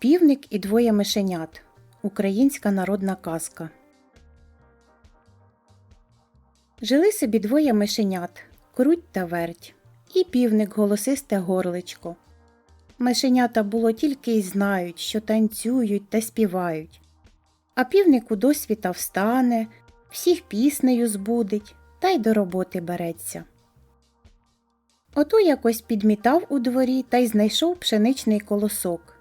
Півник і двоє мишенят. Українська народна казка. Жили собі двоє мишенят круть та верть, і півник голосисте горличко. Мишенята було тільки й знають, що танцюють та співають. А півник у досвіта встане, всіх піснею збудить та й до роботи береться. Ото якось підмітав у дворі та й знайшов пшеничний колосок.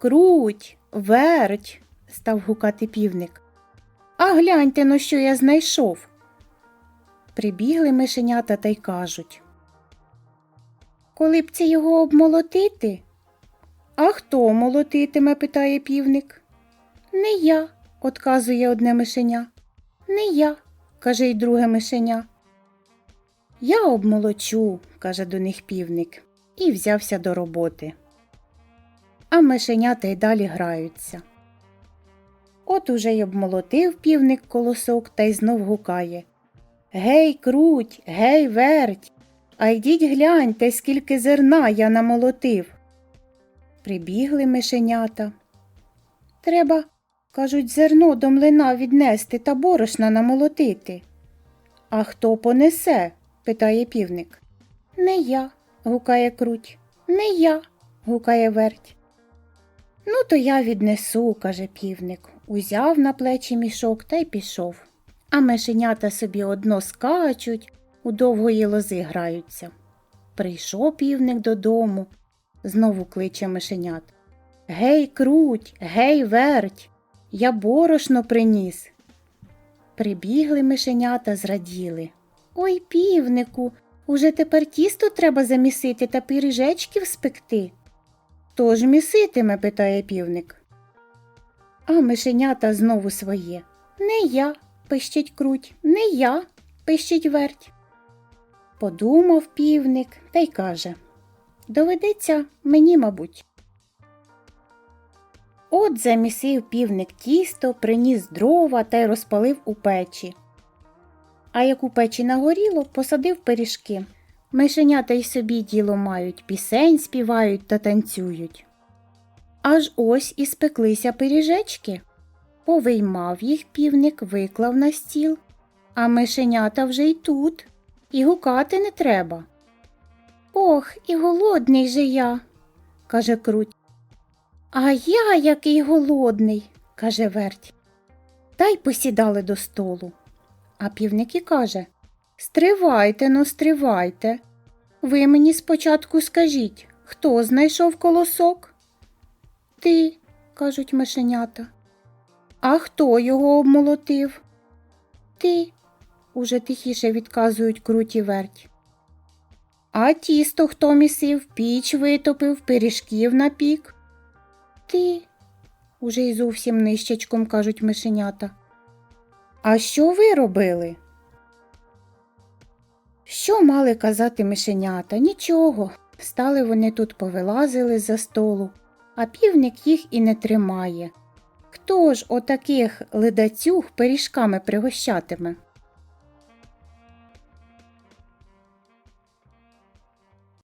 Круть, верть, став гукати півник. А гляньте но, що я знайшов. Прибігли мишенята та й кажуть. Коли б це його обмолотити? А хто молотитиме? питає півник. Не я, отказує одне мишеня. Не я, каже й друге мишеня. Я обмолочу, каже до них півник, і взявся до роботи. А мишенята й далі граються. От уже й обмолотив півник колосок та й знов гукає Гей, круть, гей, верть, а йдіть гляньте, скільки зерна я намолотив. Прибігли мишенята. Треба, кажуть, зерно до млина віднести та борошна намолотити. А хто понесе? питає півник. Не я, гукає круть. Не я, гукає верть. Ну, то я віднесу, каже півник. Узяв на плечі мішок та й пішов. А мишенята собі одно скачуть, у довгої лози граються. Прийшов півник додому, знову кличе мишенят. Гей, круть, гей, верть, я борошно приніс. Прибігли мишенята, зраділи. Ой, півнику, уже тепер тісто треба замісити та пиріжечків спекти. Хто ж міситиме? питає півник. А мишенята знову своє. Не я, пищить круть, не я, пищить верть. Подумав півник та й каже Доведеться мені, мабуть. От замісив півник тісто, приніс дрова та й розпалив у печі. А як у печі нагоріло, посадив пиріжки. Мишенята й собі діло мають, пісень співають та танцюють. Аж ось і спеклися пиріжечки. Повиймав їх півник, виклав на стіл, а мишенята вже й тут, і гукати не треба. Ох, і голодний же я, каже круть. А я який голодний, каже верть. Та й посідали до столу. А півник і каже Стривайте, но стривайте. Ви мені спочатку скажіть, хто знайшов колосок? Ти, кажуть мишенята. А хто його обмолотив? Ти, уже тихіше відказують круті верть. А тісто хто місив, піч витопив, пиріжків напік? Ти, уже й зовсім нищечком кажуть мишенята. А що ви робили? Що мали казати мишенята? Нічого. Стали вони тут повилазили за столу, а півник їх і не тримає. Хто ж отаких ледацюг пиріжками пригощатиме?